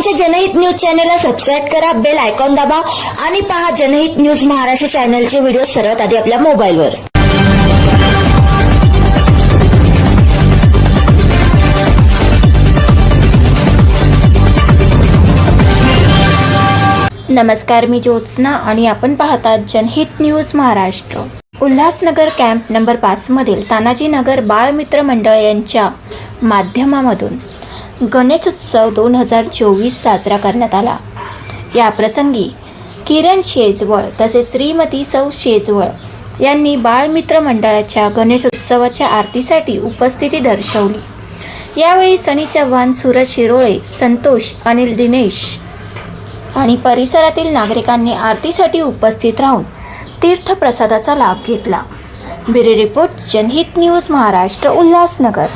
आमच्या जनहित न्यूज चॅनलला सबस्क्राईब करा बेल आयकॉन दाबा आणि पहा जनहित न्यूज महाराष्ट्र चॅनलचे व्हिडिओ सर्वात आधी आपल्या मोबाईलवर. नमस्कार मी ज्योत्स्ना आणि आपण पाहतात Janhit news Maharashtra. Ulhasnagar camp number पाचमधील Tanaji Nagar Balmitra Mandal यांच्या माध्यमामधून गणेशोत्सव दोन हजार चोवीस साजरा करण्यात आला. या प्रसंगी किरण शेजवळ तसेच श्रीमती सौ शेजवळ यांनी बाळमित्र मंडळाच्या गणेशोत्सवाच्या आरतीसाठी उपस्थिती दर्शवली. यावेळी सनी चव्हाण सूरज शिरोळे संतोष अनिल दिनेश आणि परिसरातील नागरिकांनी आरतीसाठी उपस्थित राहून तीर्थप्रसादाचा लाभ घेतला. Bureau report Janhit news Maharashtra Ulhasnagar.